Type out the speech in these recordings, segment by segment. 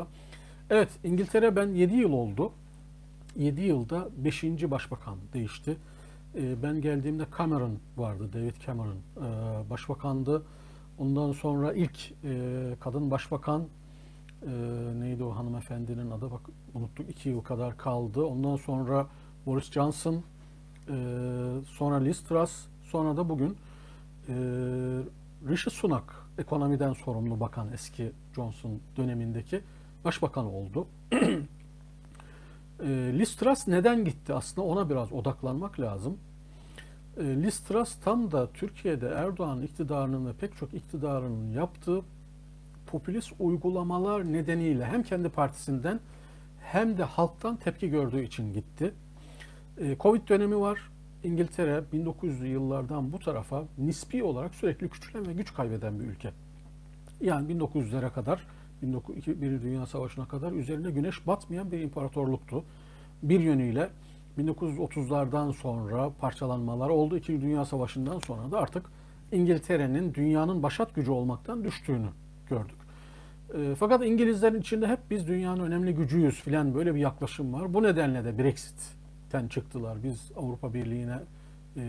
o. Evet İngiltere ben 7 yıl oldu. 7 yılda 5. başbakan değişti. Ee, Ben geldiğimde Cameron vardı, David Cameron ee, başbakandı. Ondan sonra ilk e, kadın başbakan e, neydi o hanımefendinin adı bak unuttuk 2 yıl kadar kaldı. Ondan sonra Boris Johnson, e, sonra Liz Truss, sonra da bugün Rishi Sunak ekonomiden sorumlu bakan eski Johnson dönemindeki başbakan oldu. E, Liz Truss neden gitti aslında ona biraz odaklanmak lazım. E, Liz Truss tam da Türkiye'de Erdoğan iktidarının ve pek çok iktidarının yaptığı popülist uygulamalar nedeniyle hem kendi partisinden hem de halktan tepki gördüğü için gitti. E, Covid dönemi var. İngiltere 1900'lü yıllardan bu tarafa nispi olarak sürekli küçülen ve güç kaybeden bir ülke. Yani 1900'lere kadar, 19 bir Dünya Savaşı'na kadar üzerine güneş batmayan bir imparatorluktu. Bir yönüyle 1930'lardan sonra parçalanmalar oldu. İkinci Dünya Savaşı'ndan sonra da artık İngiltere'nin dünyanın başat gücü olmaktan düştüğünü gördük. E, fakat İngilizlerin içinde hep biz dünyanın önemli gücüyüz filan böyle bir yaklaşım var. Bu nedenle de Brexit'ten çıktılar. Biz Avrupa Birliği'ne e,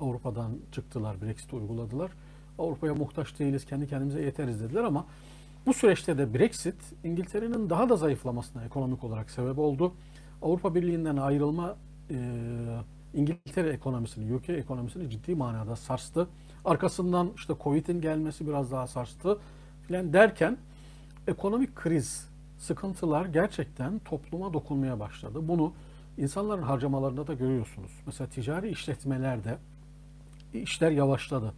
Avrupa'dan çıktılar, Brexit uyguladılar. Avrupa'ya muhtaç değiliz, kendi kendimize yeteriz dediler ama bu süreçte de Brexit İngiltere'nin daha da zayıflamasına ekonomik olarak sebep oldu. Avrupa Birliği'nden ayrılma e, İngiltere ekonomisini, UK ekonomisini ciddi manada sarstı. Arkasından işte Covid'in gelmesi biraz daha sarstı filan derken ekonomik kriz, sıkıntılar gerçekten topluma dokunmaya başladı. Bunu insanların harcamalarında da görüyorsunuz. Mesela ticari işletmelerde işler yavaşladı.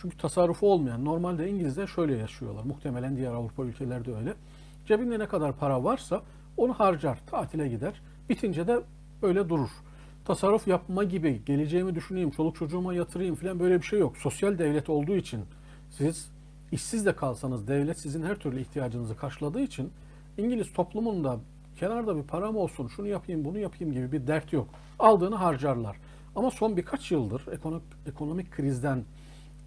Çünkü tasarrufu olmayan, normalde İngilizler şöyle yaşıyorlar. Muhtemelen diğer Avrupa ülkelerde öyle. Cebinde ne kadar para varsa onu harcar, tatile gider. Bitince de öyle durur. Tasarruf yapma gibi, geleceğimi düşüneyim, çoluk çocuğuma yatırayım falan böyle bir şey yok. Sosyal devlet olduğu için siz işsiz de kalsanız devlet sizin her türlü ihtiyacınızı karşıladığı için İngiliz toplumunda kenarda bir param olsun, şunu yapayım, bunu yapayım gibi bir dert yok. Aldığını harcarlar. Ama son birkaç yıldır ekonomik, ekonomik krizden,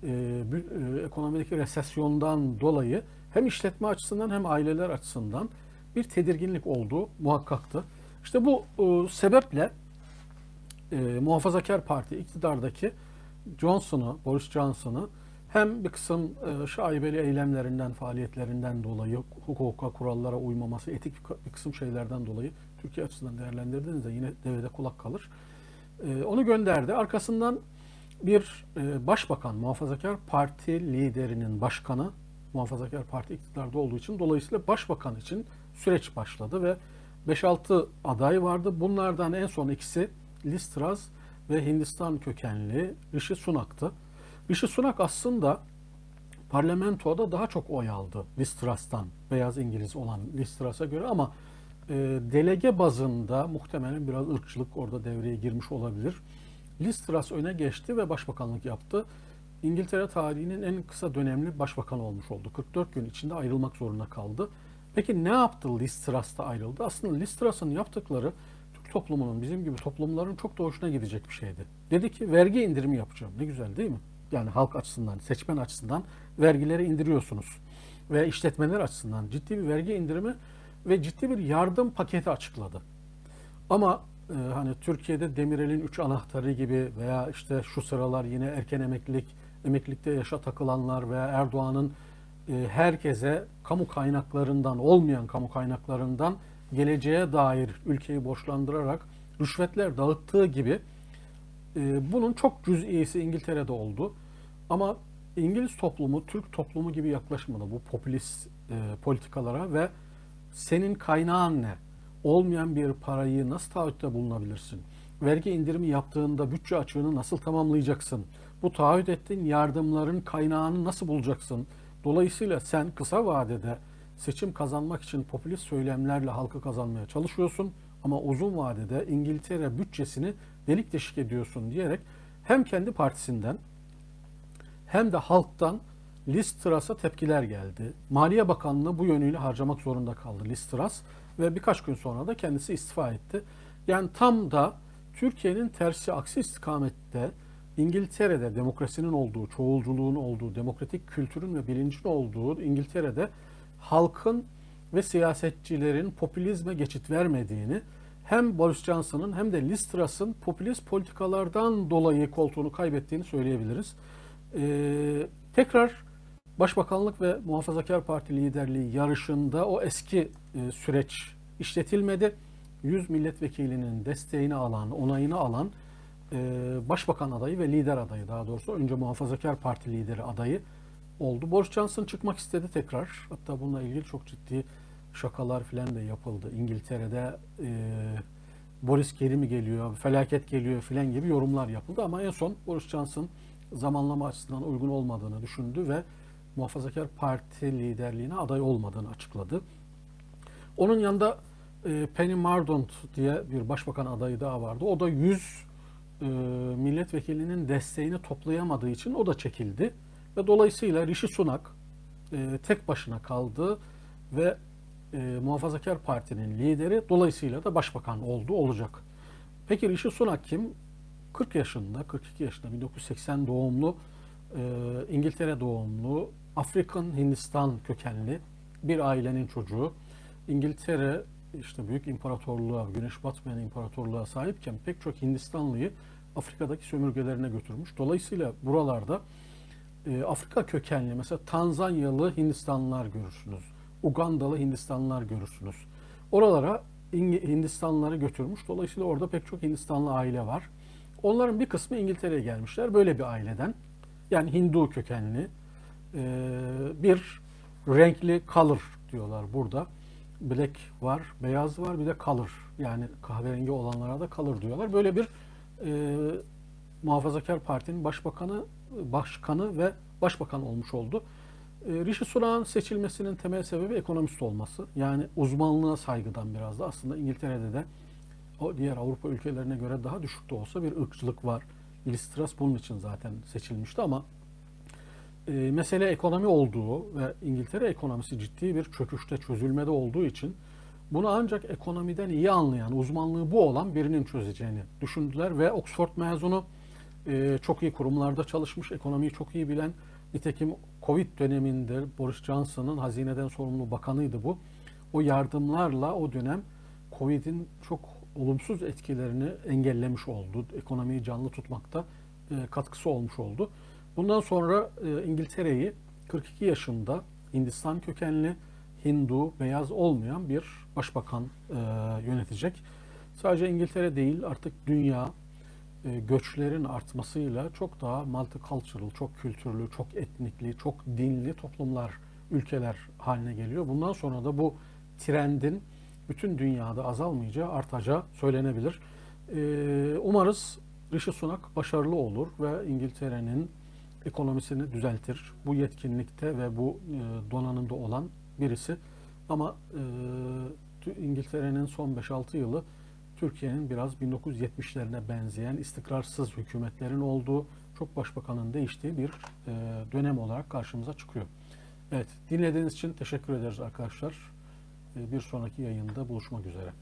e, e, ekonomideki resesyondan dolayı hem işletme açısından hem aileler açısından bir tedirginlik olduğu muhakkaktı. İşte bu e, sebeple e, Muhafazakar Parti iktidardaki Johnson'ı, Boris Johnson'ı hem bir kısım e, şaibeli eylemlerinden, faaliyetlerinden dolayı, hukuka, kurallara uymaması, etik bir kısım şeylerden dolayı Türkiye açısından değerlendirdiğinizde yine devede kulak kalır. E, onu gönderdi. Arkasından bir e, başbakan, Muhafazakar Parti liderinin başkanı, Muhafazakar Parti iktidarda olduğu için dolayısıyla başbakan için süreç başladı ve 5-6 aday vardı. Bunlardan en son ikisi Liz Truss ve Hindistan kökenli Rishi Sunak'tı. Rishi Sunak aslında parlamentoda daha çok oy aldı Liz Truss'tan, beyaz İngiliz olan Liz Truss'a göre ama e, delege bazında muhtemelen biraz ırkçılık orada devreye girmiş olabilir. Liz Truss öne geçti ve başbakanlık yaptı. İngiltere tarihinin en kısa dönemli başbakan olmuş oldu. 44 gün içinde ayrılmak zorunda kaldı. Peki ne yaptı Liz Truss da ayrıldı? Aslında Liz Truss'ın yaptıkları Türk toplumunun, bizim gibi toplumların çok da hoşuna gidecek bir şeydi. Dedi ki vergi indirimi yapacağım. Ne güzel değil mi? Yani halk açısından, seçmen açısından vergileri indiriyorsunuz. Ve işletmeler açısından ciddi bir vergi indirimi ve ciddi bir yardım paketi açıkladı. Ama e, hani Türkiye'de Demirel'in üç anahtarı gibi veya işte şu sıralar yine erken emeklilik, emeklilikte yaşa takılanlar veya Erdoğan'ın e, herkese kamu kaynaklarından, olmayan kamu kaynaklarından geleceğe dair ülkeyi borçlandırarak rüşvetler dağıttığı gibi e, bunun çok cüz'isi İngiltere'de oldu. Ama İngiliz toplumu Türk toplumu gibi yaklaşmadı bu popülist e, politikalara ve senin kaynağın ne? Olmayan bir parayı nasıl taahhütte bulunabilirsin? Vergi indirimi yaptığında bütçe açığını nasıl tamamlayacaksın? Bu taahhüt ettiğin yardımların kaynağını nasıl bulacaksın? Dolayısıyla sen kısa vadede seçim kazanmak için popülist söylemlerle halkı kazanmaya çalışıyorsun ama uzun vadede İngiltere bütçesini delik deşik ediyorsun diyerek hem kendi partisinden hem de halktan Liz Truss'a tepkiler geldi. Maliye Bakanlığı bu yönüyle harcamak zorunda kaldı Liz Truss ve birkaç gün sonra da kendisi istifa etti. Yani tam da Türkiye'nin tersi aksi istikamette İngiltere'de demokrasinin olduğu, çoğulculuğun olduğu, demokratik kültürün ve bilincin olduğu İngiltere'de halkın ve siyasetçilerin popülizme geçit vermediğini hem Boris Johnson'ın hem de Liz Truss'ın popülist politikalardan dolayı koltuğunu kaybettiğini söyleyebiliriz. Ee, tekrar Başbakanlık ve Muhafazakar Parti liderliği yarışında o eski e, süreç işletilmedi. 100 milletvekilinin desteğini alan, onayını alan e, başbakan adayı ve lider adayı daha doğrusu önce Muhafazakar Parti lideri adayı oldu. Boris Johnson çıkmak istedi tekrar. Hatta bununla ilgili çok ciddi şakalar filan da yapıldı. İngiltere'de e, Boris geri mi geliyor, felaket geliyor filan gibi yorumlar yapıldı ama en son Boris Johnson zamanlama açısından uygun olmadığını düşündü ve Muhafazakar Parti liderliğine aday olmadığını açıkladı. Onun yanında e, Penny Mordaunt diye bir başbakan adayı daha vardı. O da 100 e, milletvekilinin desteğini toplayamadığı için o da çekildi. Ve dolayısıyla Rishi Sunak e, tek başına kaldı ve e, Muhafazakar Parti'nin lideri dolayısıyla da başbakan oldu olacak. Peki Rishi Sunak kim? 40 yaşında, 42 yaşında, 1980 doğumlu, e, İngiltere doğumlu, Afrikan Hindistan kökenli bir ailenin çocuğu. İngiltere işte büyük imparatorluğa, güneş batmayan imparatorluğa sahipken pek çok Hindistanlıyı Afrika'daki sömürgelerine götürmüş. Dolayısıyla buralarda e, Afrika kökenli mesela Tanzanyalı Hindistanlılar görürsünüz. Ugandalı Hindistanlılar görürsünüz. Oralara Hindistanlıları götürmüş. Dolayısıyla orada pek çok Hindistanlı aile var. Onların bir kısmı İngiltere'ye gelmişler. Böyle bir aileden. Yani Hindu kökenli e, bir renkli color diyorlar burada. Black var, beyaz var bir de color. Yani kahverengi olanlara da color diyorlar. Böyle bir e, Muhafazakar Parti'nin başbakanı, başkanı ve başbakan olmuş oldu. E, Rishi Sunak'ın seçilmesinin temel sebebi ekonomist olması. Yani uzmanlığına saygıdan biraz da aslında İngiltere'de de o diğer Avrupa ülkelerine göre daha düşük de olsa bir ırkçılık var. Liz bunun için zaten seçilmişti ama e, mesele ekonomi olduğu ve İngiltere ekonomisi ciddi bir çöküşte, çözülmede olduğu için bunu ancak ekonomiden iyi anlayan, uzmanlığı bu olan birinin çözeceğini düşündüler ve Oxford mezunu e, çok iyi kurumlarda çalışmış, ekonomiyi çok iyi bilen, nitekim Covid döneminde Boris Johnson'ın hazineden sorumlu bakanıydı bu. O yardımlarla o dönem Covid'in çok olumsuz etkilerini engellemiş oldu. Ekonomiyi canlı tutmakta e, katkısı olmuş oldu. Bundan sonra e, İngiltere'yi 42 yaşında Hindistan kökenli Hindu, beyaz olmayan bir başbakan e, yönetecek. Sadece İngiltere değil artık dünya e, göçlerin artmasıyla çok daha multicultural, çok kültürlü, çok etnikli, çok dinli toplumlar, ülkeler haline geliyor. Bundan sonra da bu trendin bütün dünyada azalmayacağı, artacağı söylenebilir. E, umarız Rishi Sunak başarılı olur ve İngiltere'nin ekonomisini düzeltir. Bu yetkinlikte ve bu e, donanımda olan birisi. Ama e, İngiltere'nin son 5-6 yılı Türkiye'nin biraz 1970'lerine benzeyen istikrarsız hükümetlerin olduğu, çok başbakanın değiştiği bir e, dönem olarak karşımıza çıkıyor. Evet, dinlediğiniz için teşekkür ederiz arkadaşlar. E, bir sonraki yayında buluşmak üzere.